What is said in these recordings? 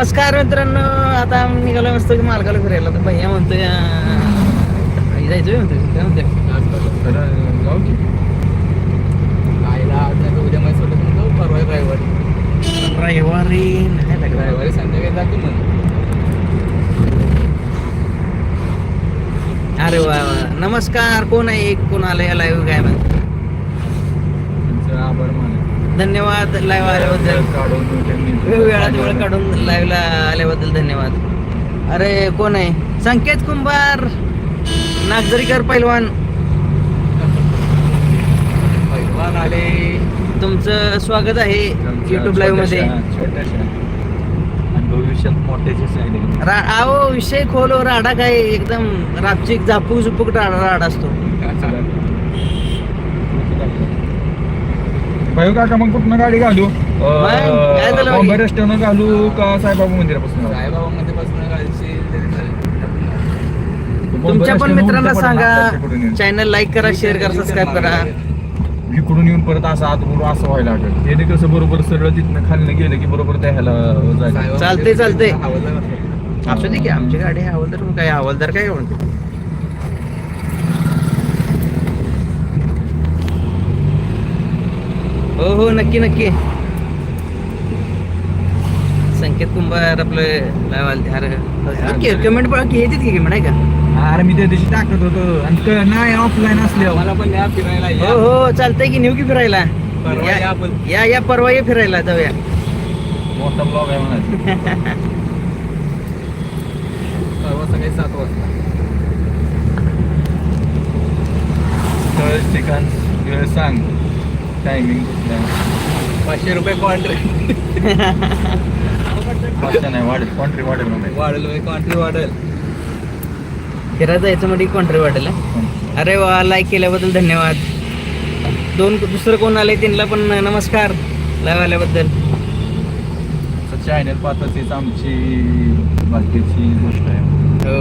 नमस्कार मित्रांनो आता निघालो मस्त की मालकाला फिरायला. तर भैया काय आज नाही तर उद्या परवा रविवारी रविवारी नाही लागला रविवारी संध्याकाळी जातो अरे वा. नमस्कार कोण आहे? कोण आलं या लाईव्ह काय म्हणत धन्यवाद लाईव्ह आल्याबद्दल. वेळात वेळ काढून लाईव्हला आल्याबद्दल धन्यवाद. अरे कोण आहे? संकेत कुंभार नागझरीकर पैलवान. पैलवान आले. तुमचं स्वागत आहे युट्यूब लाईव्हमध्ये. आओ विषय खोल राडा काय एकदम रापचिक झापूक झुपूक राडा राडा असतो. भाऊ काका मग कुठनं गाडी घालू काय झालं बॉम्बे? रेस्टॉरंट घालू का साईबाबा मंदिरापासून घालू? साईबाबामध्ये बसणं गाडीची तरी चालेल बॉम्बे तुमच्या पण मित्रांना सांगा. चॅनल लाईक करा शेअर करा सबस्क्राईब करा इकडून येऊन परत असं आत बरोबर असं व्हायला लागेल त्याने कसं बरोबर सरळ तिथनं खाली गेलं की बरोबर त्या ह्याला जायचं चालतंय, चालतंय. असू दे की आमची गाडी आहे, हवालदार काय हवालदार काय म्हणतो हो हो नक्की नक्की. संकेत कुंभार आपलं लावाल अरे कमेंट बघा की येतात की कमेंट आहे का? अरे मी त्या दिवशी टाकत होतो. आणि क- नाही ऑफलाईन असल्यावर मला पण या फिरायला हो या. हो चालतंय की नेऊ की फिरायला? परवा या या- आपण. या या परवा ये फिरायला जाऊया. मोठा ब्लॉग आहे परवा सकाळी सात वाजता. स्थळ ठिकाण वेळ सांग. टायमिंग पाचशे रुपये कॉन्ट्री भाषा नाही वाढेल. कॉन्ट्री वाढेल म्हणायचं. वाढेल कॉन्ट्री वाढेल. फिरायला जायचं म्हणजे कॉन्ट्री वाटेल अरे वा लाईक केल्याबद्दल धन्यवाद. दोन दुसरं कोण आले त्यांना पण नमस्कार लाईव्ह आल्याबद्दल. चॅनल पाहतात तीच आमची बाकीची गोष्ट आहे. हो.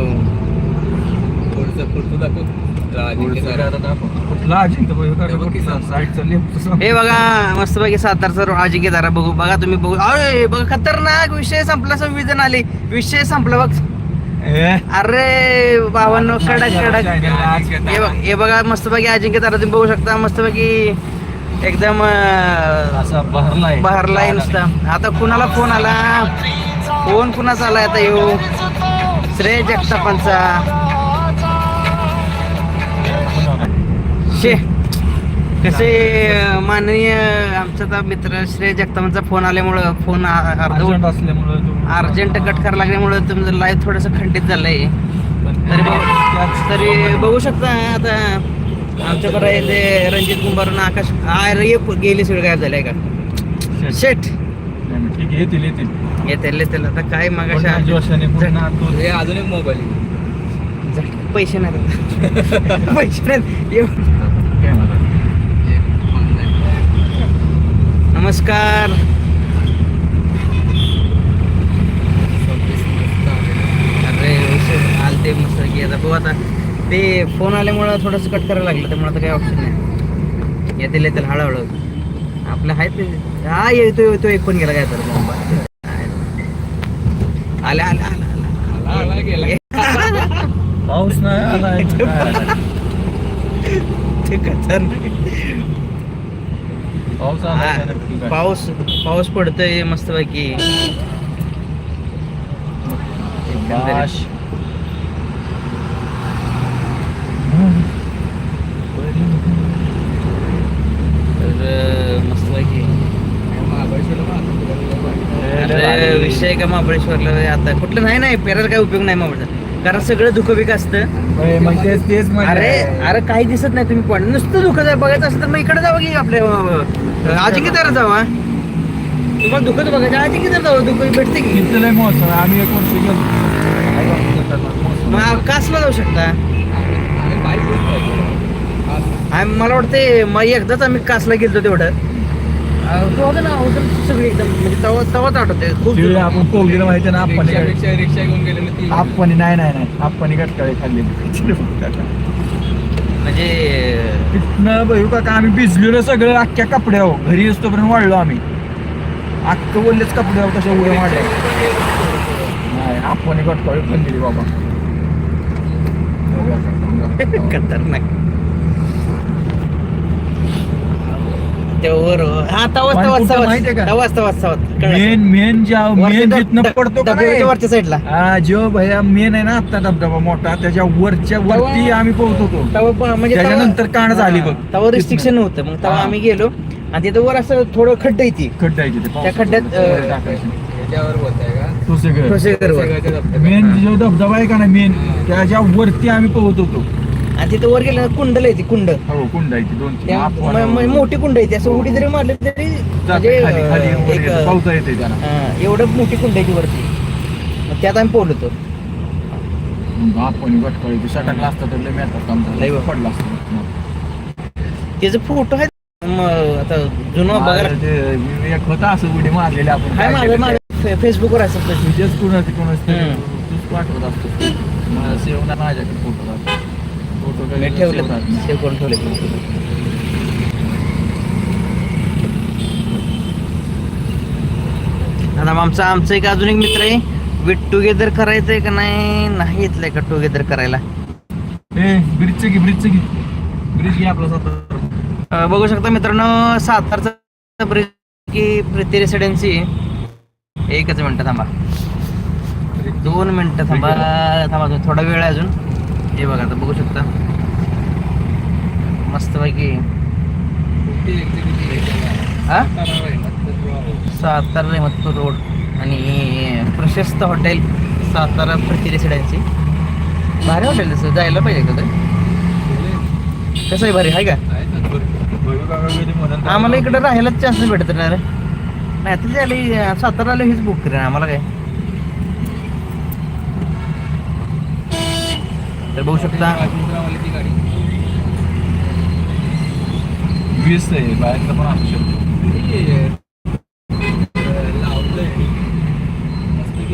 पुढचं पुढचं दाखव. कुठला अजिंक्य हे बघ मस्तपैकी सातारचा अजिंक्य तारा बघू. बघा तुम्ही बघू. अरे बघा खतरनाक विषय संपला संविधान आले. विषय संपला बघ. अरे बावन्न कडक कडक. हे बघ हे बघा मस्तपैकी अजिंक्य तारा तुम्ही बघू शकता. मस्तपैकी एकदम अं, असा बहरलाय. नुसता. आता कुणाला फोन आला? फोन कुणाचा आलाय आता? येऊ श्रेय जगतापांचा. कसे माननीय आमचा आता मित्र श्रेय जगतापांचा फोन आल्यामुळं फोन अर्जंट अर्धवट असल्यामुळं अर्जंट कट करायला लागल्यामुळं तुमचं लाईव्ह थोडंसं खंडित झालंय. तरी तरी बघू शकता आता आमच्या बरं आहे ते रणजित कुंभारून आकाश अरे गेली सगळं काय झालंय का? शेट नाही, मग ठीक आहे येतील येतील. येते येते आता काय मागाशा अजून एक मोबाईल पैसे नाही. आता. पैसे नाहीत येऊ. काय म्हणतात? नमस्कार. अरे आलते मस्त की. आता बघू आता. ते फोन आल्यामुळं थोडंसं कट करायला लागलं त्यामुळे आता काही ऑप्शन नाही. येतील येतील हळूहळू. आपलं आहे ते. हा येतो येतो एक फोन गेला काय तर. bomba. आला आला आला आला, आला, गेला. आला पाऊस नाही आलाय काय आलाय? पाऊस आलाय का नक्की काय? पाऊस पाऊस पडतोय मस्तपैकी बाश. तर अं, मस्तपैकी महाबळेश्वरला पण आता फिरायला जाऊ. अरे विषय का महाबळेश्वरला आता कुठलं नाही नाही पेरायला काय उपयोग नाही महाबळेश्वर कारण सगळं धुकं असतं. मग तेच तेच म्हणजे. अरे अरे काही दिसत नाही तुम्ही पण. नुसतं धुकं जर बघायचं असेल तर मग इकडे जावं की आपल्या अजिंक्य तर जावा तुम्हाला दुखत बघायचं अजिंक्य तर जावं दुःख भेटते की? इथं लय मौसम आहे. आम्ही एक वर्ष गेलो. मौसम. मग कासला जाऊ शकता? आम्ही मला वाटते मग एकदाच आम्ही कासला गेलतो तेवढं. होतं ना होतं सगळी एकदम. म्हणजे तवा तवाच आठवते खूप ते जुनं. आपण पोगलीला माहिती ना आपण रिक्षा रिक्षा रिक्षा घेऊन गेलेलो ती. आपण नाही नाही नाही. आपण गटकाळी खाल्ली. म्हणजे तिथनं बघू काका आम्ही भिजलेलो सगळं अख्ख्या कपड्यावर. घरी असतोपर्यंत वाढलो आम्ही. अख्खं बोललेच कपड्यावर कशा उड्या वाढल्या आपण घटकाळी खाल्लेली बाबा. खतरनाक. तेवर हा पण कुठं माहितीये का? मेन मेन ज्या वरच्या मेन ड- जिथनं ड- पडतो का डब्याच्या नाही? वरच्या साईडला हा जो भैया मेन आहे ना आता धबधबा मोठा त्याच्या वरच्या वरती आम्ही पोहत होतो. म्हणजे त्याच्यानंतर काण झाली बघ. हा, तवा रिस्ट्रिक्शन नव्हतं मग तेव्हा हा. आम्ही गेलो. आणि तिथं वर असं थोडं खड्ड येते खड्डा आहे तिथे त्या खड्ड्यात, अं, याच्यावर का? ठोसेघर. मेन जो धबधबा आहे का ना मेन. त्याच्या वरती आम्ही पोहत होतो. आणि तिथं वर गेलं कुंडल येते कुंड. हो कुंड आहे ती. त्या म- म- मोठी कुंड येते असं उडी जरी मारली तरी जाते म्हणजे खाली खाली अं, वर एक येते, पावसा येते त्याला. अं, एवढं मोठी कुंड आहे ती वरती. मग त्यात आम्ही पोहलो होतो मग आपण घटकाळी ते सटकला असता तर लय मेहतात काम झालं. लय बा. पडला असता त्याचे फोटो आहेत. आता जुनं बघायला माझं ते विवेक होता असं उडी मारलेली आपण. काय माझं केलं माझं फे- फेसबुकवर असं तुझ्याच कुणाचे कोणाच हम्म. तूच पाठवत असतो. मला माझ्याकडे फोटो फोटो मी ठेवले सेव्ह करून ठेवले आता आमचा आमचा एक अजून एक मित्र आहे. विथ टुगेदर करायचंय का नाही? नाही येतलंय का टुगेदर करायला? ए ब्रिजचं घे ब्रिजचं घे. ब्रिज घे आपला स्वतः अं, बघू शकता मित्रांनो सातारचा ब्रिज की प्रीती रेसिडेन्सी एकच मिनिट थांबा. दोन मिनिटं थांबा. थांबा. थोडा वेळ आहे अजून. हे बघा आता बघू शकता. मस्तपैकी. हा? सातारा आहे, रोड आणि प्रशस्त हॉटेल सातारा प्रति रेसिडेन्सी. भारी हॉटेल तसं जायला पाहिजे का कसं आहे? भारी आहे का? आम्हाला इकडे राहायलाच चान्स भेटत नाही रे. नाही तर सातारा साताराला हेच बुक करेन आम्हाला काय? तर बघू शकता. वीस आहे बाहेरचं पण असू शकतो.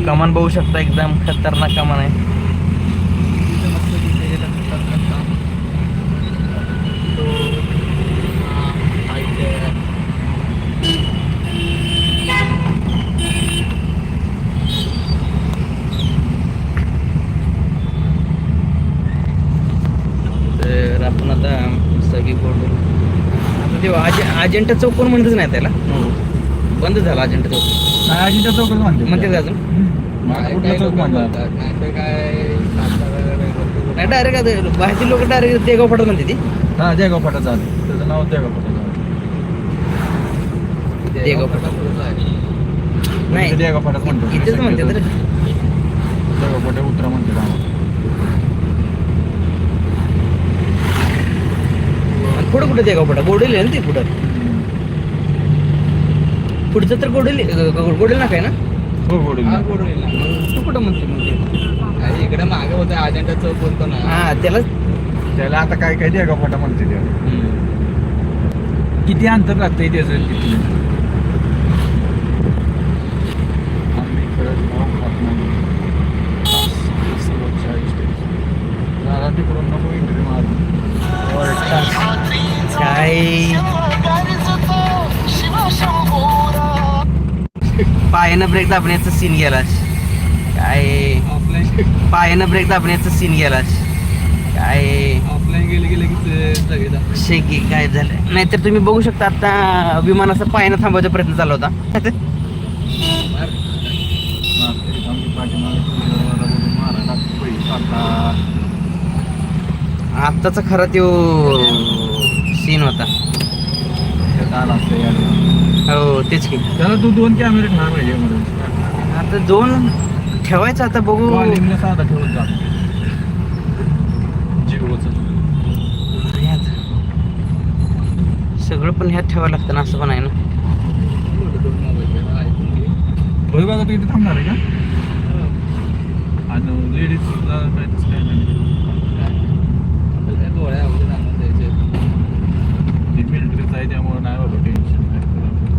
कमान बघू शकता एकदम खतरनाक कमान आहे तिथं मस्तपैकी हे टाकतात, टाकतात. तो, हा, height आहे. तर आपण आता सगळी फोटो आता ते अज अजेंठा चौक कोण म्हणतच नाही त्याला. बंद झाला अजेंठा चौक नाही अजिंठा चौकच म्हणते. म्हणते का अजून काय- कुठला काय चौक म्हणतात. नाही डायरेक्ट बाहेरची लोक डायरेक्ट देगाव पडत म्हणते ती. हा फाटाचा आधी त्याचं नाव जयगाव फाटाचं देगाव फाटा आहे. नाही जयगाव फाटाच म्हणतो. इथेच म्हणते तर. जयगाव फाटा उतरा म्हणते पुढं कुठं देगाव पडा गोडेल आहे ना ते पुढं. पुढचं तर गोडेल गोडेल ना काय ना? हो हा, गोडवेला. तू कुठं म्हणते म्हणते? अरे इकडे मागे होता अजेंडा चौक बोलतो ना. हा त्याला त्याला आता काय काय जयगाव फाटा म्हणते त्या किती अंतर लागतंय त्याचं तिथलं पायानं ब्रेक दाबण्याचा सीन गेलास. काय? पायानं ब्रेक दाबण्याचा सीन गेलास. काय? ऑफलाईन गेले गेले की. शेकी काय झालं? नाहीतर तुम्ही बघू शकता आता विमानाचा पायानं थांबवायचा प्रयत्न चालू होता. आत्ताचा खरा तो सीन होता. तेच की. त्याला तू दोन कॅमेरे ठेवा पाहिजे म्हणून आता दोन ठेवायचं आता बघू. कॉलिंगला साधा ठेवत जा. जिओचं. ह्यात. सगळं पण ह्यात ठेवावं लागतं ना असं पण आहे ना. तू इथे थांबणार आहे का? आणि लेडीजला काय तसं काय नाही. ती मिलिटरीचं आहे त्यामुळे नाही बाबा टेन्शन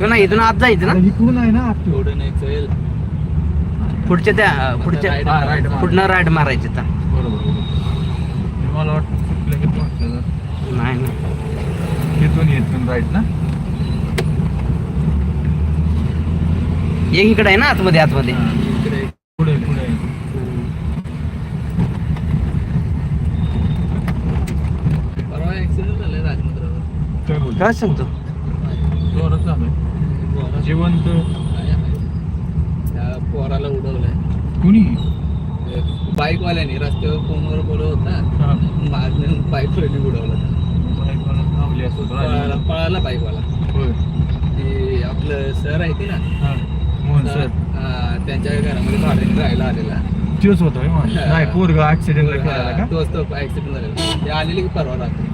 हे नाही ना इथून आत जायचं ना? इकडून आहे ना आत. एवढं नाही चल. पुढच्या त्या पुढच्या Right. पुढनं राईट मारायचे तर बरोबर बरोबर. मला वाटतं चुकलं की वाटलं जरा. नाही नाही. इथून राईट ना. एक इकडे आहे ना आतमध्ये आतमध्ये. हा. इकडे पुढे पुढे परवा ऍक्सिडेंट झालाय राजमुद्रावर. काय बोलतो काय सांगतो? जिवंत. त्या पोराला उडवलंय. कुणी? बाईक वाल्याने रस्त्यावर फोनवर बोलत होता. हा. माझं बाईक वाल्याने उडवलं थांबली पळाला पळाला बाईक वाला होय. ते आपलं सर आहे ते ना. हा. मोहन सर हा, त्यांच्या घरामध्ये भाड्याने राहायला आलेला. तोच होता होय मोहन? नाही पोरगा ऍक्सिडेंटला खेळायला का? तोच तो ऍक्सिडेंट झालेला. ते आलेले की परवा रात्री.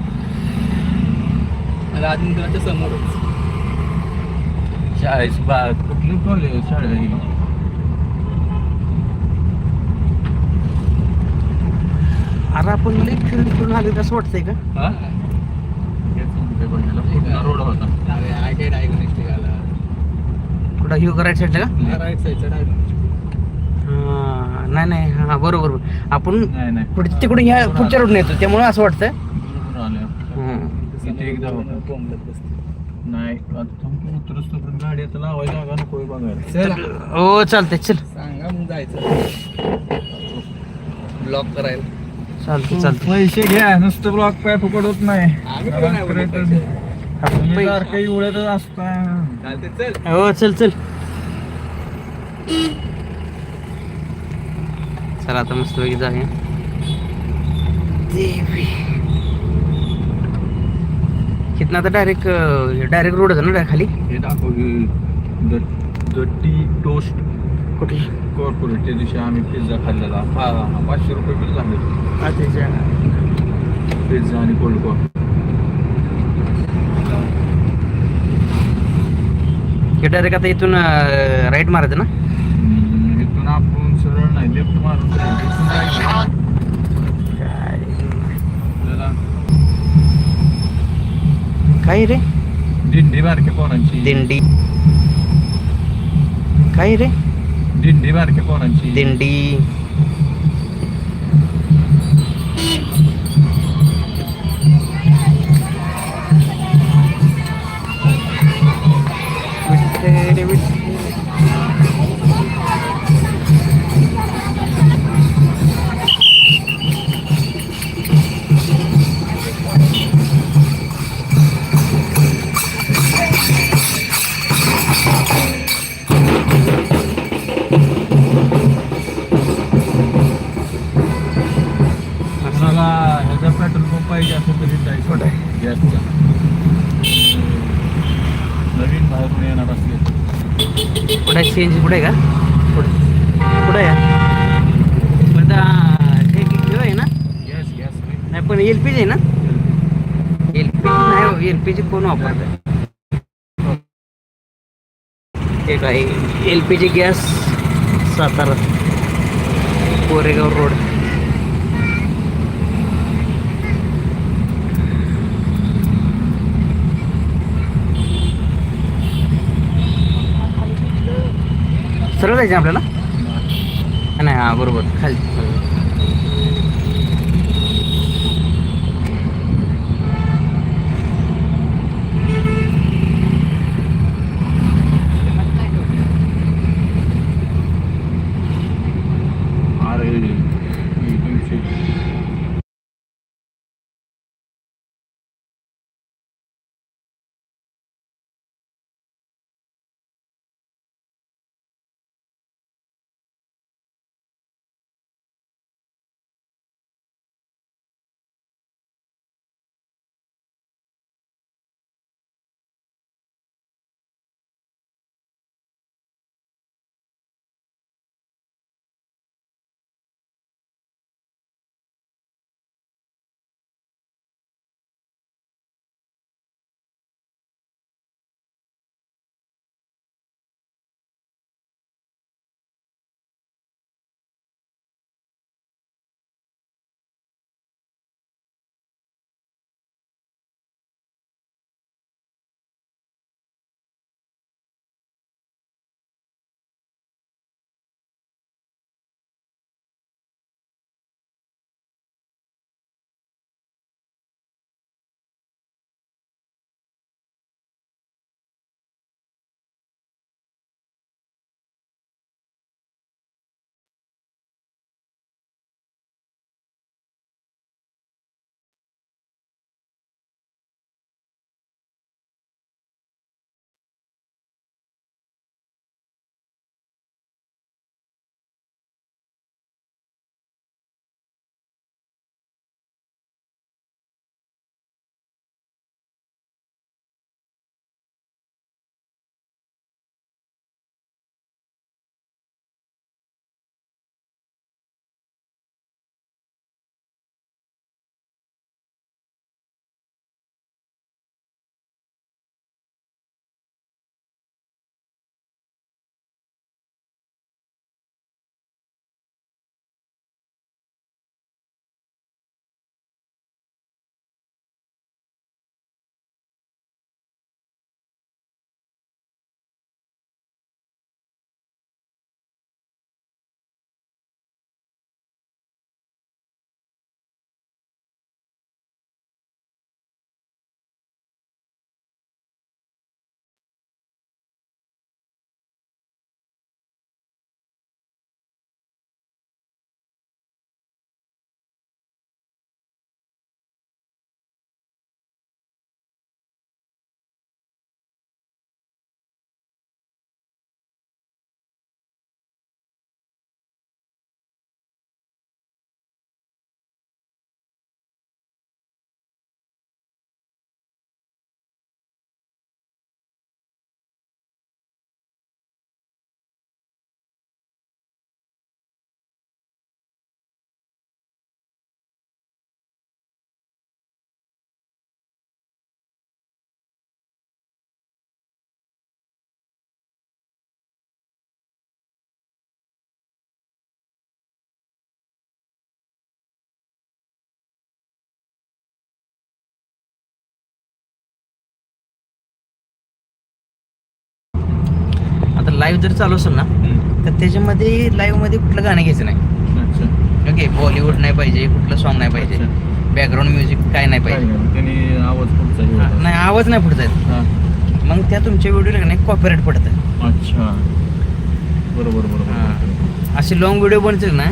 समोरच. शाळेची बा कुठलं कॉलेज शाळा? अरे आपण लई फिरून फिरून आले असं वाटतंय का? हा? रोड होता. कुठं ह्यू राईट साईडला का? राईट साईडचा डायग्नोस्टिक हा, नाही नाही हा बरोबर बरोबर. आपण नाही नाही. पुढच्या तिकडून ह्या पुढच्या रोडने येतो त्यामुळे असं वाटतं हम्म. इथे एकदा होतं. नाही आता थांबतो उतरच तोपर्यंत गाडी आता लावायला जागा नको बघायला. चल. हो चालतंय चल. सांगा मग जायचं. ब्लॉक करायला. चालतंय चालतंय. पैसे घ्या नुसतं ब्लॉक पाय फुकट होत नाही. आम्ही कुठे नाही बोलत पैसे. आपण पै- सारखं उडतच असता. चालते चल. हो चल चल. चला आता मस्त पैकी जाऊया. देवी. कितना आता डायरेक्ट डायरेक्ट रोड होता ना खाली. हे दाखव टी टोस्ट कुठे कॉर्पोरेट त्या दिवशी आम्ही पिझ्झा खाल्लेला. हा हा पाचशे रुपये बिल झाले पिझ्झा आणि कोल्ड कॉफी हे डायरेक्ट आता इथून राईट मारायचं ना? इथून आपण सरळ नाही लेफ्ट मारून सरळ. इथून जायचं. आपल्याला काय रे? दिंडी बारक्या पोरांची. दिंडी. काय रे? दिंडी बारक्या पोरांची. दिंडी. बाहेरून येणार असले. कुठे सीएनजी कुठे का? कुठे कुठे आहे ना? गॅस गॅस नाही पण एल पी जी आहे ना? एल पी नाही एल पी जी कोण वापरतं? एक आहे L P G gas Satara Koregaon road. सरळ जायचं आपल्याला? नाही हां बरोबर. खाली. लाईव्ह जर चालू असेल ना. तर त्याच्यामध्ये लाईव्हमध्ये कुठलं गाणं घ्यायचं नाही ओके बॉलिवूड नाही पाहिजे कुठलं सॉन्ग नाही पाहिजे. बॅकग्राऊंड म्युझिक काय नाही पाहिजे आवाज. नाही आवाज नाही पुढचा. मग त्या तुमच्या व्हिडिओला नाही कॉपीराईट पडतं अच्छा बरोबर बरोबर हा. असे लॉंग व्हिडिओ बनतील ना.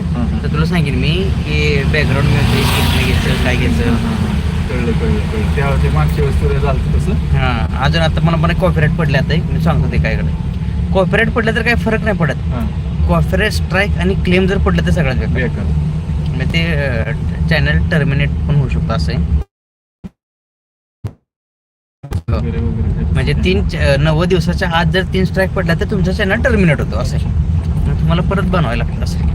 तर तुला सांगेन मी की बॅकग्राऊंड म्युझिक कुठलं घ्यायचं काय घ्यायचं. कळलं कळलं मागच्या वेळेस तुला झालं तसं हा अजून आता मला मला कॉपीराईट पडले आता मी सांगतो ते काय कडे कॉपीराईट पडलं तर काही फरक नाही पडत. कॉपीराईट स्ट्राईक आणि क्लेम जर पडलं तर सगळ्यात म्हणजे ते चॅनल टर्मिनेट पण होऊ शकतं असं हो. म्हणजे तीन नव्वद दिवसाच्या आत जर तीन स्ट्राईक पडला तर तुमचा चॅनल टर्मिनेट होतो असं तुम्हाला परत बनवायला लागतं असं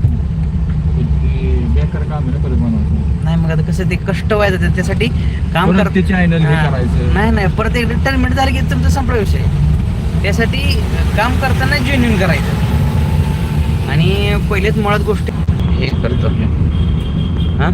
नाही मग आता कसं ते कष्ट व्हायचं त्यासाठी काम परत कर ते channel. करायचं. नाही नाही परत एकदा टर्मिनेट झालं की तुमचा संपला विषय. त्यासाठी काम करताना जेन्युन करायचं. आणि पहिलेच मुळात गोष्टी हे करतो हा?